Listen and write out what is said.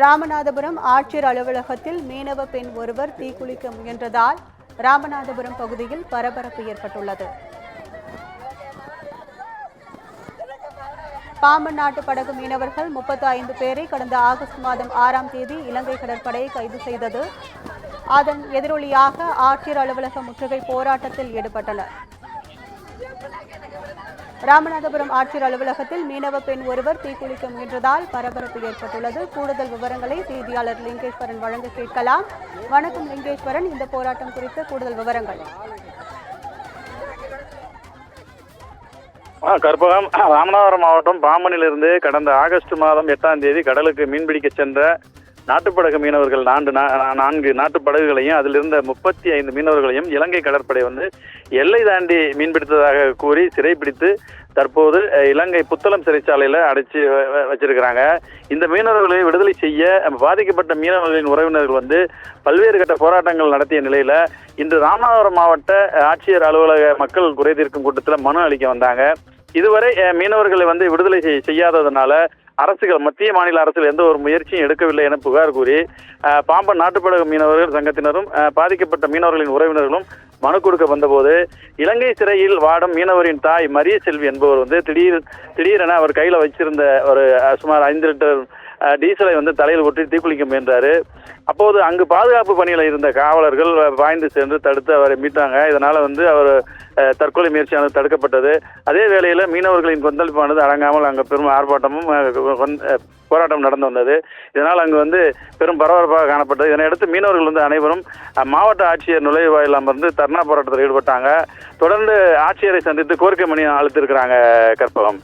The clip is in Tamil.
ராமநாதபுரம் ஆட்சியர் அலுவலகத்தில் மீனவ பெண் ஒருவர் தீக்குளிக்க முயன்றதால் ராமநாதபுரம் பகுதியில் பரபரப்பு ஏற்பட்டுள்ளது. பாம்பன் நாட்டு படகு மீனவர்கள் முப்பத்தி ஐந்து பேரை கடந்த ஆகஸ்ட் மாதம் ஆறாம் தேதி இலங்கை கடற்படை கைது செய்தது. அதன் எதிரொலியாக ஆட்சியர் அலுவலக முற்றுகை போராட்டத்தில் ஈடுபட்டனர். ராமநாதபுரம் ஆட்சியர் அலுவலகத்தில் மீனவ பெண் ஒருவர் தீக்குளிக்க முயன்றதால் பரபரப்பு ஏற்பட்டுள்ளது. கூடுதல் விவரங்களை செய்தியாளர் லிங்கேஸ்வரன் வழங்க கேட்கலாம். வணக்கம் லிங்கேஸ்வரன் இந்த போராட்டம் குறித்த கூடுதல் விவரங்கள். கற்பகம். ராமநாதபுரம் மாவட்டம் பாம்பனிலிருந்து கடந்த ஆகஸ்ட் மாதம் எட்டாம் தேதி கடலுக்கு மீன்பிடிக்க சென்ற நாட்டுப்படகு மீனவர்கள் நான்கு நா- நான்கு நாட்டுப்படகுகளையும் அதில் இருந்த முப்பத்தி ஐந்து மீனவர்களையும் இலங்கை கடற்படை வந்து எல்லை தாண்டி மீன்பிடித்ததாக கூறி சிறைப்பிடித்து தற்போது இலங்கை புத்தளம் சிறைச்சாலையில் அடைச்சி வ- வச்சிருக்கிறாங்க. இந்த மீனவர்களை விடுதலை செய்ய பாதிக்கப்பட்ட மீனவர்களின் உறவினர்கள் வந்து பல்வேறு கட்ட போராட்டங்கள் நடத்திய நிலையில் இன்று ராமநாதபுரம் மாவட்ட ஆட்சியர் அலுவலக மக்கள் குறை தீர்க்கும் கூட்டத்தில் மனு அளிக்க வந்தாங்க. இதுவரை மீனவர்களை வந்து விடுதலை செய்- செய்யாததுனால அரசுகள் மத்திய மாநில அரசுகள் எந்த ஒரு முயற்சியும் எடுக்கவில்லை என புகார் கூறி பாம்பன் நாட்டுப்படகு மீனவர்கள் சங்கத்தினரும் பாதிக்கப்பட்ட மீனவர்களின் உறவினர்களும் மனு கொடுக்க வந்தபோது இலங்கை சிறையில் வாடும் மீனவரின் தாய் மரிய செல்வி என்பவர் வந்து திடீர் திடீரென அவர் கையில வச்சிருந்த ஒரு சுமார் ஐந்து லிட்டர் டீசலை வந்து தலையில் ஒட்டி தீக்குளிக்க முயன்றாரு அப்போது அங்கு பாதுகாப்பு பணியில் இருந்த காவலர்கள் வாய்ந்து பாய்ந்து சென்று தடுத்து அவரை மீட்டாங்க. இதனால வந்து அவர் தற்கொலை முயற்சியானது தடுக்கப்பட்டது. அதே வேளையில் மீனவர்களின் கொந்தளிப்பானது அடங்காமல் அங்கே பெரும் ஆர்ப்பாட்டமும் போராட்டம் நடந்து வந்தது. இதனால் அங்கு வந்து பெரும் பரபரப்பாக காணப்பட்டது. இதனையடுத்து மீனவர்கள் வந்து அனைவரும் மாவட்ட ஆட்சியர் நுழைவாயில் அமர்ந்து தர்ணா போராட்டத்தில் ஈடுபட்டாங்க. தொடர்ந்து ஆட்சியரை சந்தித்து கோரிக்கை மணி அழுத்திருக்கிறாங்க கற்பகம்.